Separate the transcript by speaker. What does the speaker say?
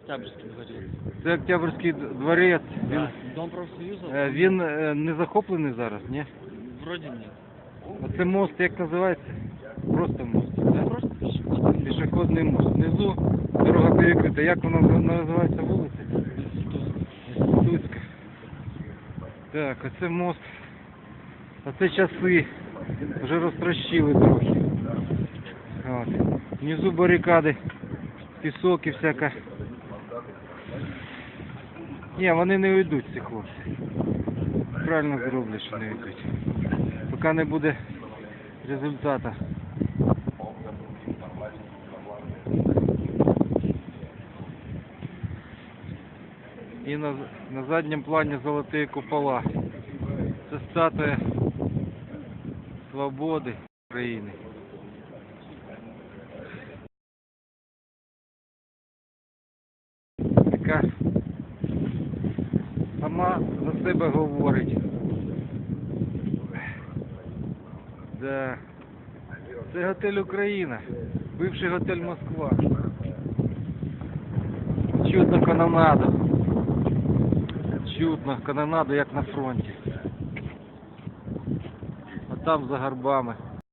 Speaker 1: Октябрьский дворец.
Speaker 2: Це Октябрьський дворець. Він,
Speaker 1: Да. Дом профсоюза?
Speaker 2: е, він е, не захоплений зараз, ні?
Speaker 1: Вроде нет.
Speaker 2: Оце мост як називається? Просто мост.
Speaker 1: Да, просто пешеходный.
Speaker 2: Пішохідний мост. Внизу дорога перекрита. Як вона називається вулиця? Інститутська. Так, оце мост. Оце часи. Вже розтрощили трохи. От. Внизу барикади, пісок і всяка. Ні, вони не уйдуть, ці хлопці. Правильно зроблять, що не уйдуть. Поки не буде результату. І на, на задньому плані золоті купола. Це статуя свободи України. Сама за себе говорить. Да. Це готель Україна. Бивший готель Москва. Чутно канонаду. Чутно канонаду, як на фронті. А там за горбами